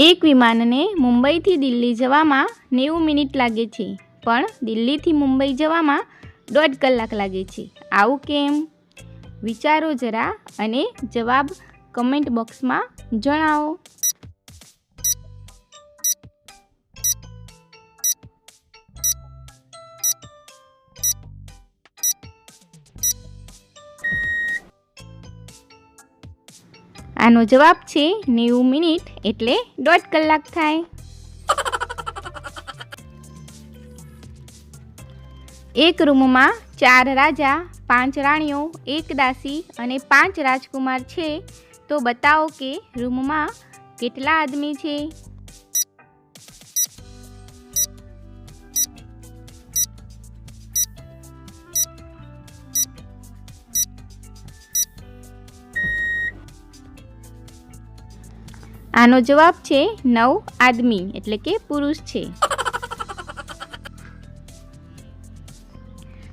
એક વિમાનને મુંબઈથી દિલ્હી જવામાં નેવું મિનિટ લાગે છે, પણ દિલ્હીથી મુંબઈ જવામાં દોઢ કલાક લાગે છે. આવું કેમ? વિચારો જરા અને જવાબ કમેન્ટ બોક્સમાં જણાવો. આનો જવાબ છે નેવું મિનિટ એટલે દોઢ કલાક થાય. એક રૂમમાં ચાર રાજા, પાંચ રાણીઓ, એક દાસી અને પાંચ રાજકુમાર છે. તો બતાવો કે રૂમમાં કેટલા આદમી છે? આનો જવાબ છે નવ આદમી, એટલે કે પુરુષ છે.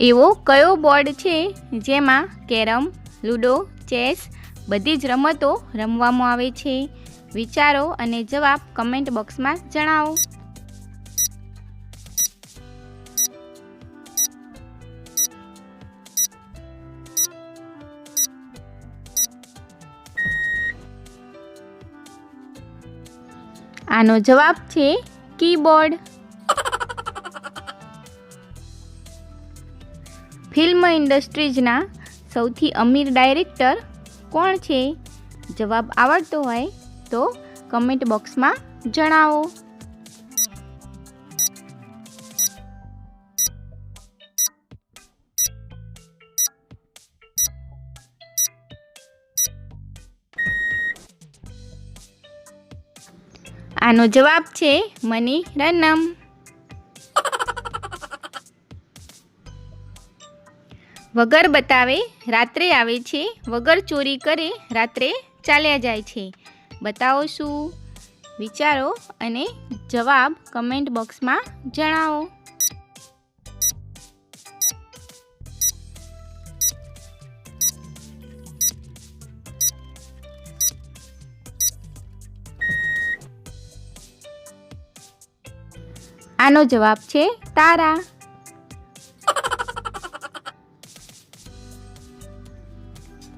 એવો કયો બોર્ડ છે જેમાં કેરમ, લૂડો, ચેસ બધી જ રમતો રમવામાં આવે છે? વિચારો અને જવાબ કમેન્ટ બોક્સમાં જણાવો. આનો જવાબ છે કીબોર્ડ. ફિલ્મ ઇન્ડસ્ટ્રીઝના સૌથી અમીર ડાયરેક્ટર કોણ છે? જવાબ આવડતો હોય તો કમેન્ટ બોક્સમાં જણાવો. આનો જવાબ છે મની રનમ વગર બતાવે રાત્રે આવે છે, વગર ચોરી કરે રાત્રે ચાલ્યા જાય છે. બતાવો શું? વિચારો અને જવાબ કમેન્ટ બોક્સમાં જણાવો. આનો જવાબ છે તારા.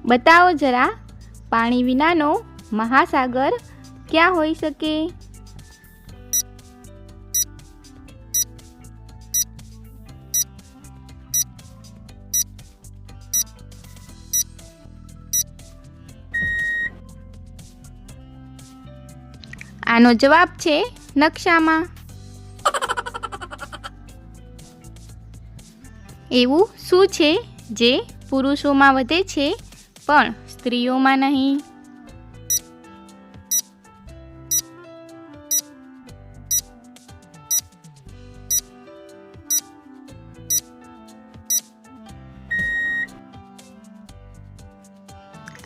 બતાવો જરા, પાણી વિનાનો મહાસાગર ક્યાં હોઈ શકે? આનો જવાબ છે નકશામાં. એવું શું છે જે પુરુષોમાં વધે છે, પણ સ્ત્રીઓમાં નહીં?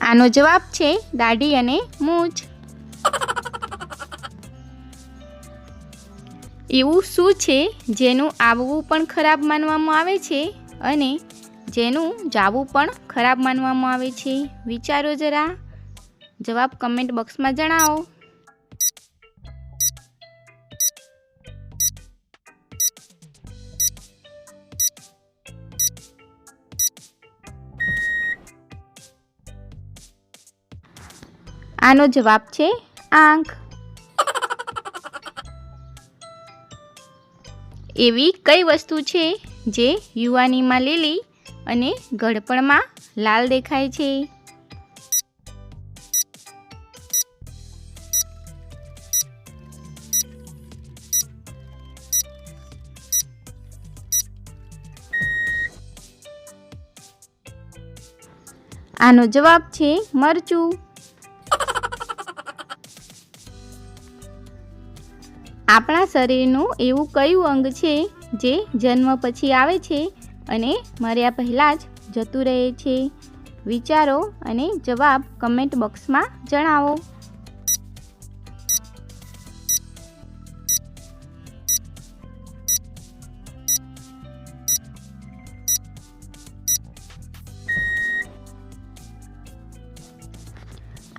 આનો જવાબ છે દાઢી અને મૂછ. એવું શું છે જેનું આવવું પણ ખરાબ માનવામાં આવે છે અને જેનું જાવું પણ ખરાબ માનવામાં આવે છે? વિચારો જરા. જવાબ કમેન્ટ બોક્સમાં જણાવો. આનો જવાબ છે આંખ. એવી કઈ વસ્તુ છે જે યુવાનીમાં લીલી અને ગળપણમાં લાલ દેખાય છે? આનો જવાબ છે મરચું. આપણા શરીરનું એવું કયું અંગ છે જે જન્મ પછી આવે છે અને મર્યા પહેલાં જ જતું રહે છે? વિચારો અને જવાબ કમેન્ટ બોક્સમાં જણાવો.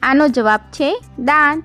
આનો જવાબ છે દાંત.